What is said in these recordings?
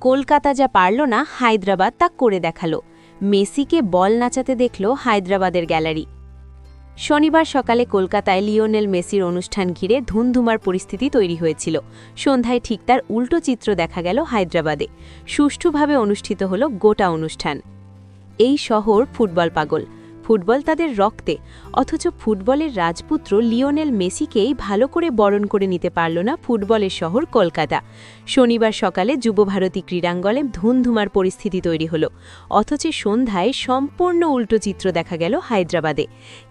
কলকাতা যা পারল না, হায়দ্রাবাদ তা করে দেখাল। মেসিকে বল নাচাতে দেখল হায়দ্রাবাদের গ্যালারি। শনিবার সকালে কলকাতায় লিওনেল মেসির অনুষ্ঠান ঘিরে ধুমধুমার পরিস্থিতি তৈরি হয়েছিল। সন্ধ্যায় ঠিক তার উল্টো চিত্র দেখা গেল হায়দ্রাবাদে। সুষ্ঠুভাবে অনুষ্ঠিত হল গোটা অনুষ্ঠান। এই শহর ফুটবল পাগল। ফুটবল তাদের রক্তে, অথচ ফুটবলের রাজপুত্র লিওনেল মেসিকেই ভালো করে বরণ করে নিতে পারল না ফুটবলের শহর কলকাতা। শনিবার সকালে যুবভারতী ক্রীড়াঙ্গলে ধুমধুমার পরিস্থিতি তৈরি হল, অথচ সন্ধ্যায় সম্পূর্ণ উল্টো চিত্র দেখা গেল হায়দ্রাবাদে।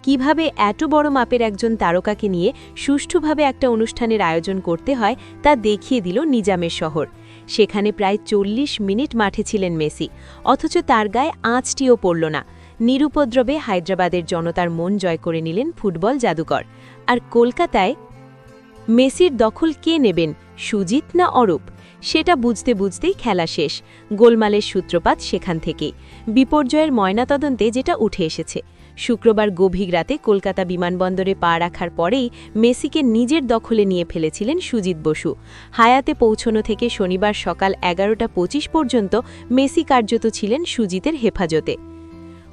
কীভাবে এত বড় মাপের একজন তারকাকে নিয়ে সুষ্ঠুভাবে একটা অনুষ্ঠানের আয়োজন করতে হয় তা দেখিয়ে দিল নিজামের শহর। সেখানে প্রায় চল্লিশ মিনিট মাঠে ছিলেন মেসি, অথচ তার গায়ে আঁচটিও পড়ল না। নিরুপদ্রবে হায়দ্রাবাদের জনতার মন জয় করে নিলেন ফুটবল জাদুকর। আর কলকাতায় মেসির দখল কে নেবেন, সুজিত না অরূপ? সেটা বুঝতে বুঝতেই খেলা শেষ। গোলমালের সূত্রপাত সেখান থেকেই। বিপর্যয়ের ময়নাতদন্তে যেটা উঠে এসেছে। শুক্রবার গভীর রাতে কলকাতা বিমানবন্দরে পা রাখার পরেই মেসিকে নিজের দখলে নিয়ে ফেলেছিলেন সুজিত বসু। হায়াতে পৌঁছনো থেকে শনিবার সকাল এগারোটা পঁচিশ পর্যন্ত মেসি কার্যত ছিলেন সুজিতের হেফাজতে।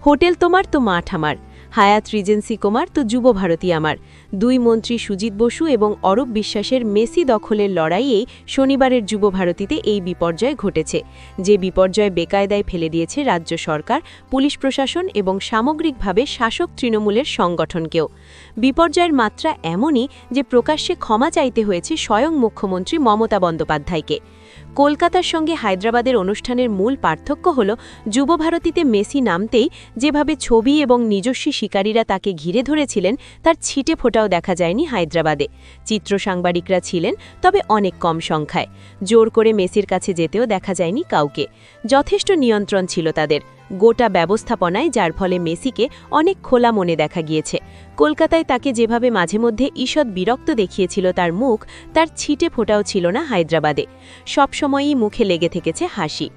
হোটেল তোমার তো মাঠ আমার, হায়াত রিজেন্সি কুমার তো যুব ভারতী আমার। দুই মন্ত্রী সুজিত বসু এবং অরূপ বিশ্বাসের মেসি দখলের লড়াইয়েই শনিবারের যুব ভারতীতে এই বিপর্যয় ঘটেছে। যে বিপর্যয় বেকায়দায় ফেলে দিয়েছে রাজ্য সরকার, পুলিশ প্রশাসন এবং সামগ্রিকভাবে শাসক তৃণমূলের সংগঠনকেও। বিপর্যয়ের মাত্রা এমনই যে প্রকাশ্যে ক্ষমা চাইতে হয়েছে স্বয়ং মুখ্যমন্ত্রী মমতা বন্দ্যোপাধ্যায়কে। কলকাতার সঙ্গে হায়দ্রাবাদের অনুষ্ঠানের মূল পার্থক্য হল, যুবভারতীতে মেসি নামতেই যেভাবে ছবি এবং নিজস্বী শিকারীরা তাকে ঘিরে ধরেছিলেন, তার ছিটে ফোটাও দেখা যায়নি হায়দ্রাবাদে। চিত্র সাংবাদিকরা ছিলেন, তবে অনেক কম সংখ্যায়। জোর করে মেসির কাছে যেতেও দেখা যায়নি কাউকে। যথেষ্ট নিয়ন্ত্রণ ছিল তাদের। গোটা ব্যবস্থাপনায়, যার ফলে মেসিকে অনেক খোলা মনে দেখা গিয়েছে। কলকাতায় তাকে যেভাবে মাঝে মধ্যে ঈষৎ বিরক্ত দেখিয়েছিল তার মুখ, তার ছিটে ফোটাও ছিল না হায়দ্রাবাদে। সবসময়ই মুখে লেগে থেকেছে হাসি।